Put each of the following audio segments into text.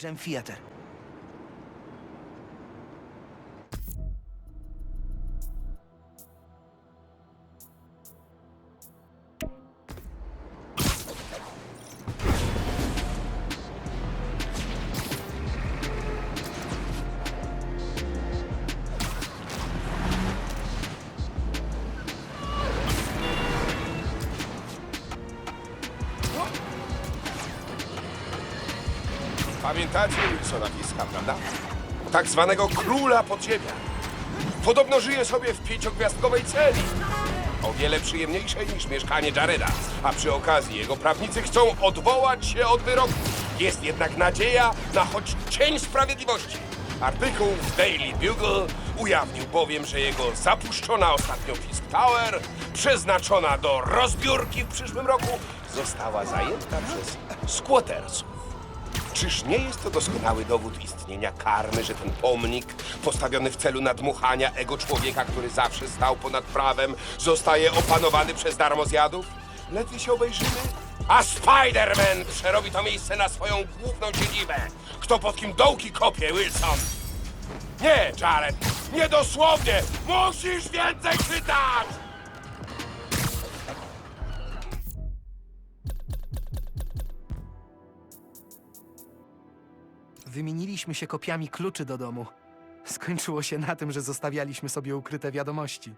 Gem Theater. Pamiętacie Wilsona Fiska, prawda? Tak zwanego króla podziemia. Podobno żyje sobie w pięciogwiazdkowej celi. O wiele przyjemniejszej niż mieszkanie Jareda. A przy okazji jego prawnicy chcą odwołać się od wyroku. Jest jednak nadzieja na choć cień sprawiedliwości. Artykuł w Daily Bugle ujawnił bowiem, że jego zapuszczona ostatnio Fisk Tower, przeznaczona do rozbiórki w przyszłym roku, została zajęta przez squattersów. Czyż nie jest to doskonały dowód istnienia karmy, że ten pomnik, postawiony w celu nadmuchania ego człowieka, który zawsze stał ponad prawem, zostaje opanowany przez darmozjadów? Ledwie się obejrzymy, a Spider-Man przerobi to miejsce na swoją główną siedzibę. Kto pod kim dołki kopie, Wilson? Nie, Jared, nie dosłownie! Musisz więcej czytać! Wymieniliśmy się kopiami kluczy do domu. Skończyło się na tym, że zostawialiśmy sobie ukryte wiadomości.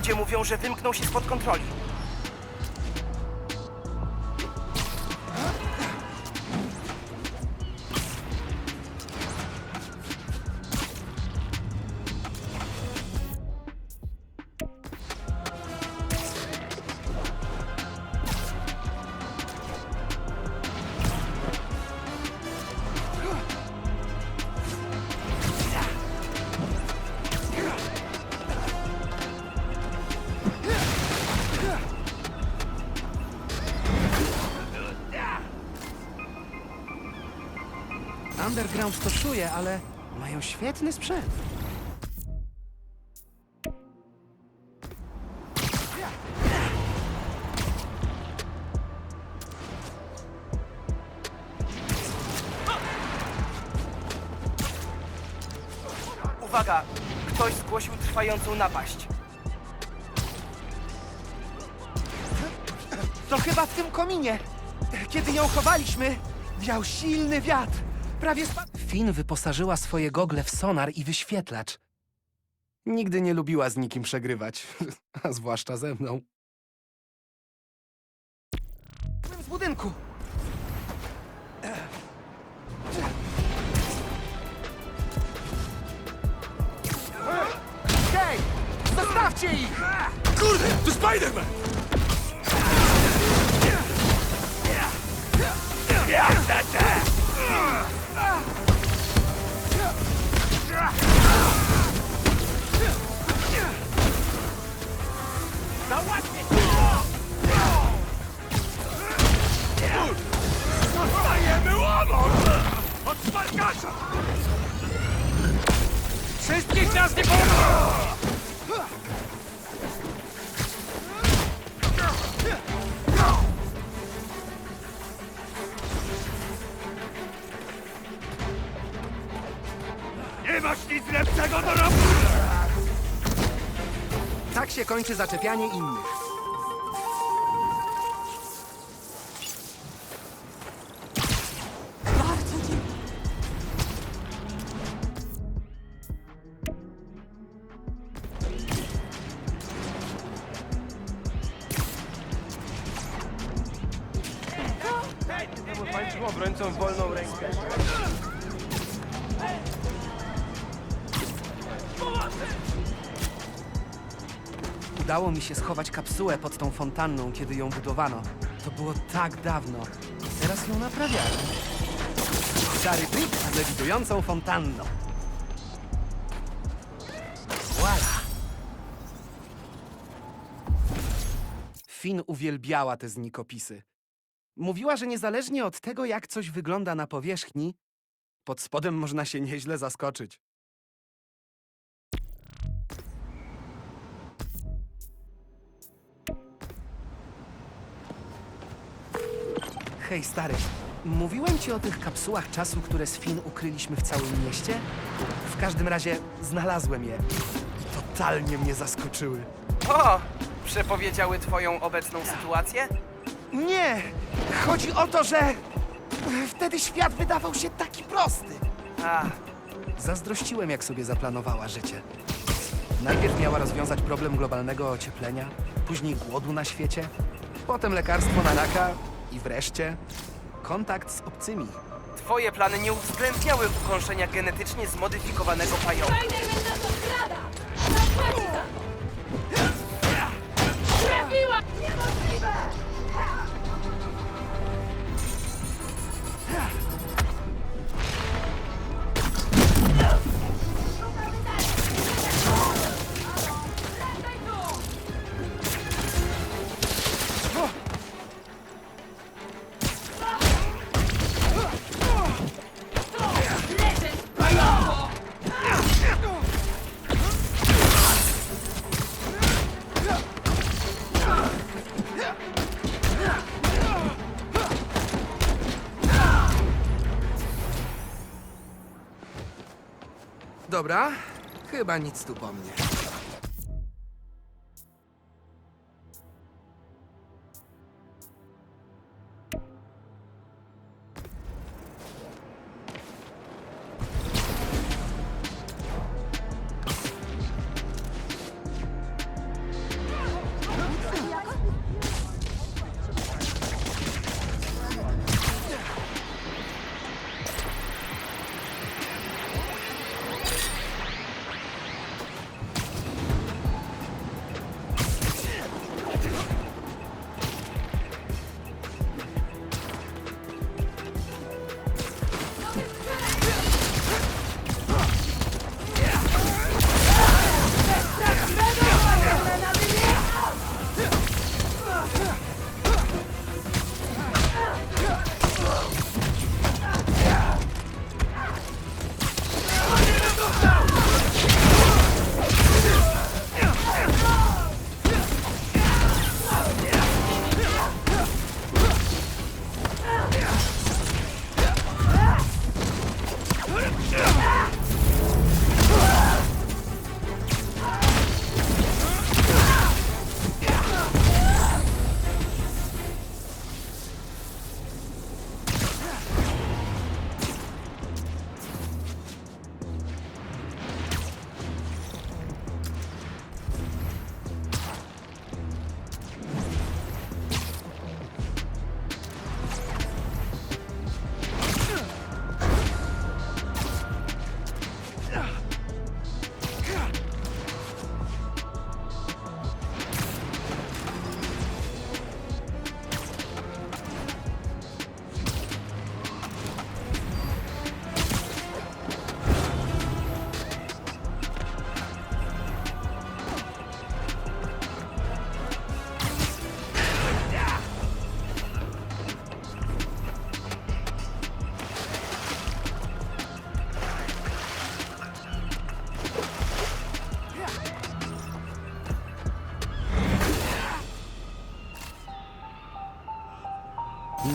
Ludzie mówią, że wymknął się spod kontroli. Underground to czuje, ale mają świetny sprzęt. Uwaga! Ktoś zgłosił trwającą napaść. To chyba w tym kominie. Kiedy ją chowaliśmy, wiał silny wiatr. Prawie spadł. Finn wyposażyła swoje gogle w sonar i wyświetlacz. Nigdy nie lubiła z nikim przegrywać, a zwłaszcza ze mną. Byłem z budynku. Hej! Zostawcie ich! Kurde, to Spider-Man! Dostajemy łomot! Od smarkacza! Wszystkich nas nie pomogą! Masz nic lepszego do roboty! Tak się kończy zaczepianie innych. Mi się schować kapsułę pod tą fontanną, kiedy ją budowano. To było tak dawno. Teraz ją naprawiają. Stary trik z lewitującą fontanną. Voila! Finn uwielbiała te znikopisy. Mówiła, że niezależnie od tego, jak coś wygląda na powierzchni, pod spodem można się nieźle zaskoczyć. Hej, stary. Mówiłem ci o tych kapsułach czasu, które z Fin ukryliśmy w całym mieście? W każdym razie znalazłem je. I totalnie mnie zaskoczyły. O! Przepowiedziały twoją obecną sytuację? Nie! Chodzi o to, że wtedy świat wydawał się taki prosty. A, Zazdrościłem, jak sobie zaplanowała życie. Najpierw miała rozwiązać problem globalnego ocieplenia, później głodu na świecie, potem lekarstwo na raka i wreszcie kontakt z obcymi. twoje plany nie uwzględniały ukąszenia genetycznie zmodyfikowanego pająka. Spider-Man Dobra, chyba nic tu po mnie.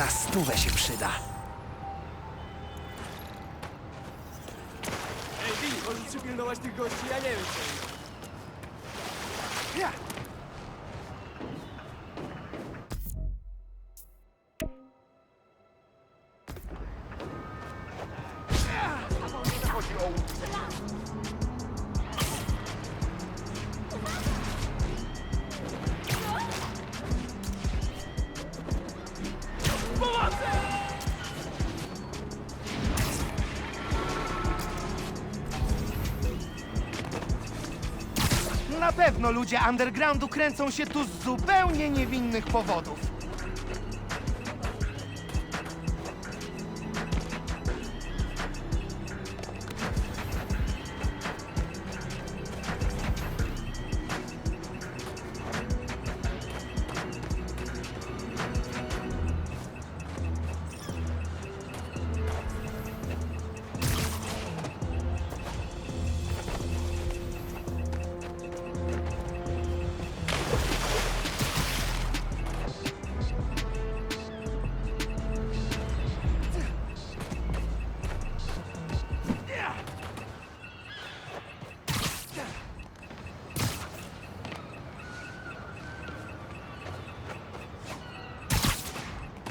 Na stówę się przyda. Ej, Billy, możesz przypilnować tych gości? Ja nie wiem. Ja. Ludzie undergroundu kręcą się tu z zupełnie niewinnych powodów.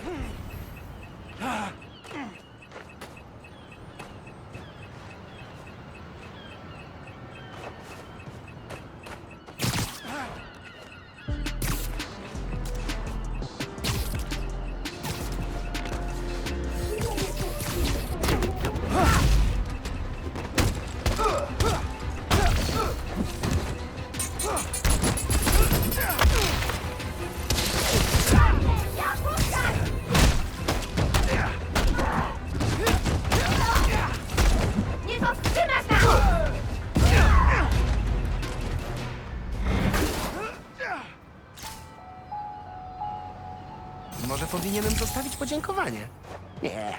はあ。Może powinienem zostawić podziękowanie? Nie.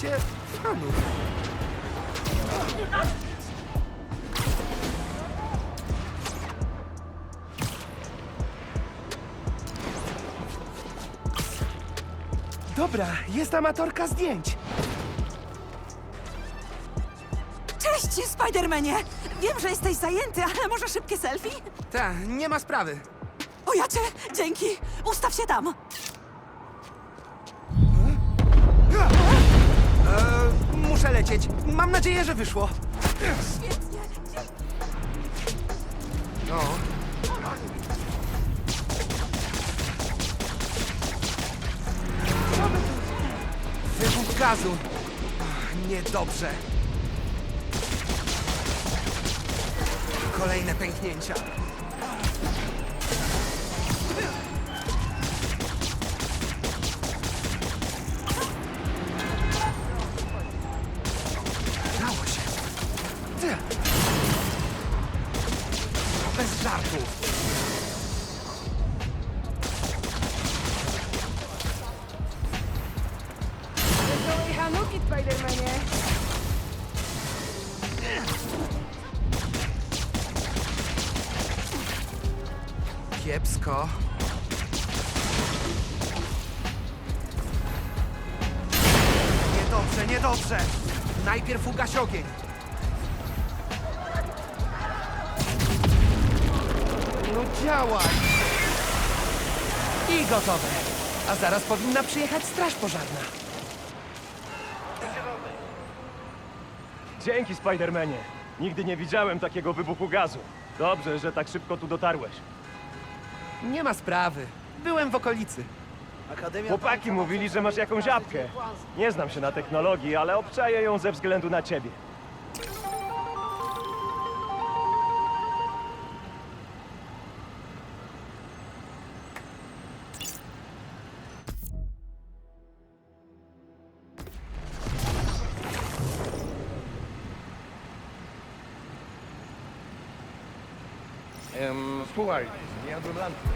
Się fanów. Dobra, jest amatorka zdjęć. Cześć, Spidermanie! Wiem, że jesteś zajęty, ale może szybkie selfie? Ta, nie ma sprawy. O jacie, dzięki! Ustaw się tam! Lecieć. Mam nadzieję, że wyszło. Świetnie! No. Wybuch gazu. Niedobrze. Kolejne pęknięcia. Działaj. I gotowe. A zaraz powinna przyjechać straż pożarna. Dzięki, Spidermanie. Nigdy nie widziałem takiego wybuchu gazu. Dobrze, że tak szybko tu dotarłeś. Nie ma sprawy. Byłem w okolicy. Chłopaki mówili, że masz jakąś apkę. Nie znam się na technologii, ale obczaję ją ze względu na ciebie. Słuchaj, nie jadłem lampy.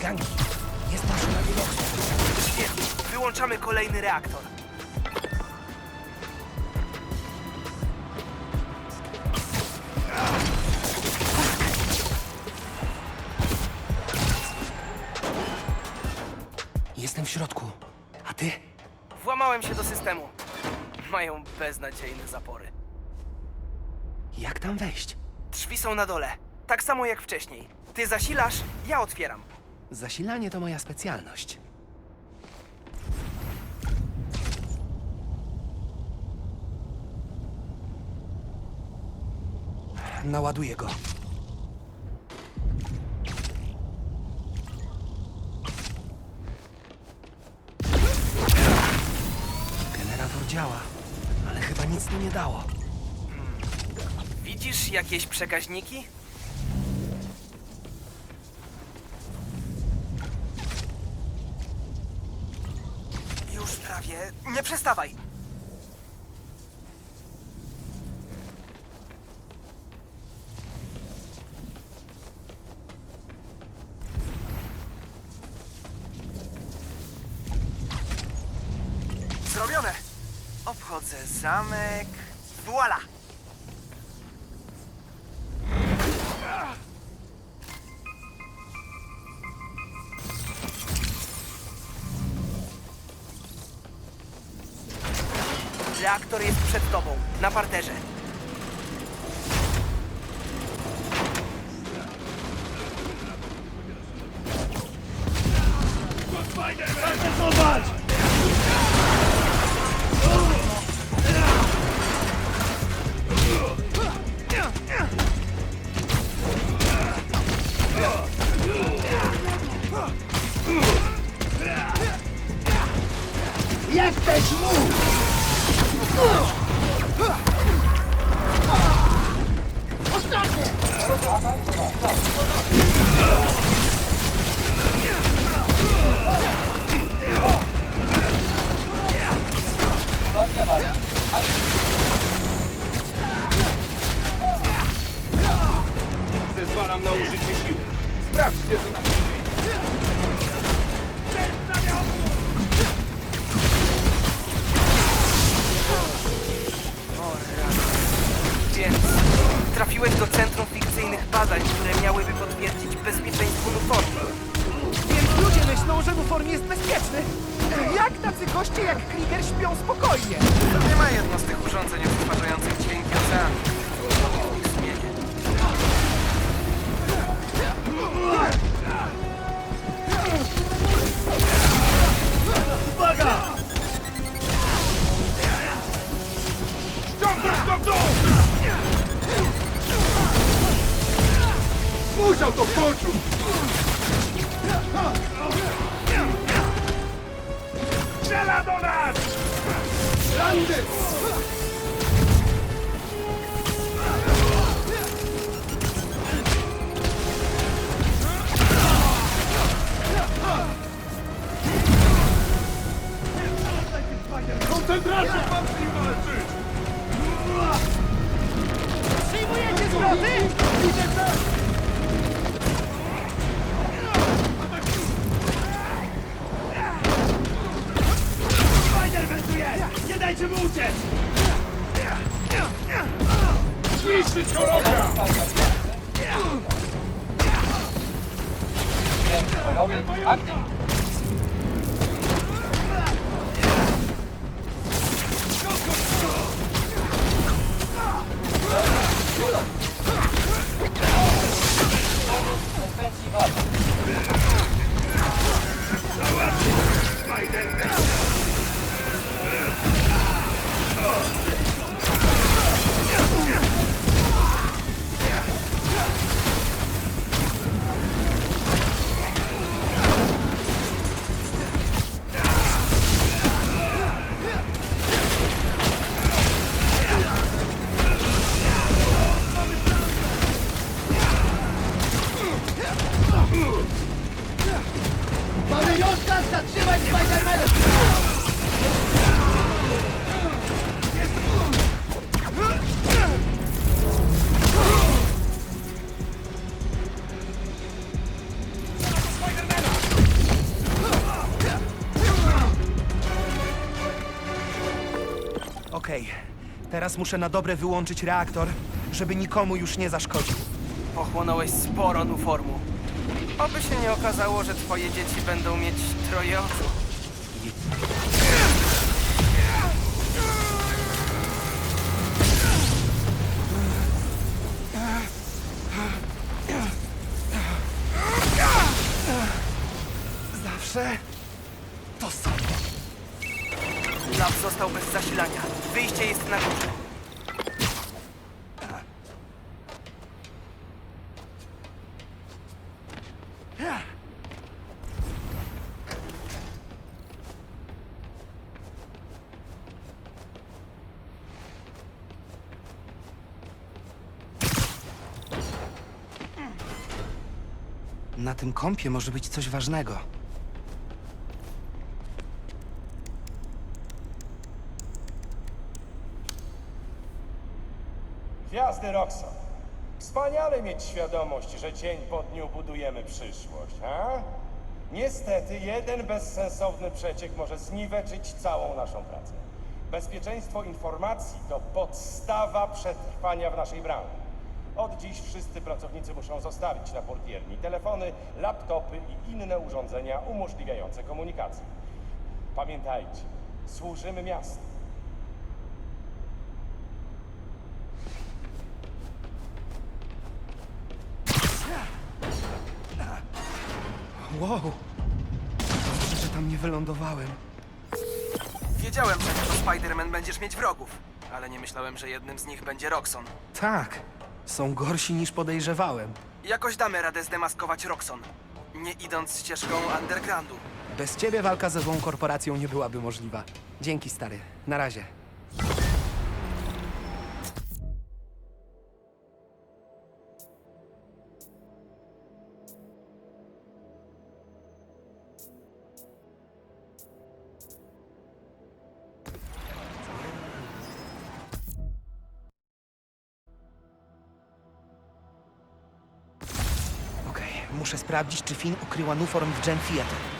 Gangi. Jest maszyna wyloksu. Świetnie. Wyłączamy kolejny reaktor. Jestem w środku. A ty? Włamałem się do systemu. Mają beznadziejne zapory. Jak tam wejść? Drzwi są na dole. Tak samo jak wcześniej. Ty zasilasz, ja otwieram. Zasilanie to moja specjalność. Naładuję go. Generator działa, ale chyba nic tu nie dało. Widzisz jakieś przekaźniki? Nie przestawaj. Zrobione. Obchodzę zamek. Voila! Reaktor jest przed tobą, na parterze. Zezwalam na użycie siły. Sprawdźcie to trafiłeś do centrum fikcyjnych badań, które miałyby potwierdzić bezpieczeństwo Nuformu. Więc ludzie myślą, że Nuform jest bezpieczny. Jak tacy goście jak Krieger śpią spokojnie? Nie ma jedno z tych urządzeń odtwarzających dźwięki oceanu. Ich zmienię. Ściągnąć go Musiał to poczuć! Strzela do nas! Randy! Teraz muszę na dobre wyłączyć reaktor, żeby nikomu już nie zaszkodził. Pochłonąłeś sporo Nuformu. Oby się nie okazało, że twoje dzieci będą mieć troje oczu. Zawsze Na tym kompie może być coś ważnego. Gwiazdy Roxon. Wspaniale mieć świadomość, że dzień po dniu budujemy przyszłość, ha? Niestety, jeden bezsensowny przeciek może zniweczyć całą naszą pracę. Bezpieczeństwo informacji to podstawa przetrwania w naszej branży. Od dziś wszyscy pracownicy muszą zostawić na portierni telefony, laptopy i inne urządzenia umożliwiające komunikację. Pamiętajcie, służymy miastu. Wow! Dobrze, że tam nie wylądowałem. Wiedziałem, że jako Spider-Man będziesz mieć wrogów, ale nie myślałem, że jednym z nich będzie Roxon. Tak, są gorsi niż podejrzewałem. Jakoś damy radę zdemaskować Roxon, nie idąc ścieżką undergroundu. Bez ciebie walka ze złą korporacją nie byłaby możliwa. Dzięki, stary. Na razie. Sprawdzić, czy Finn ukryła Nuform w Gen Theater.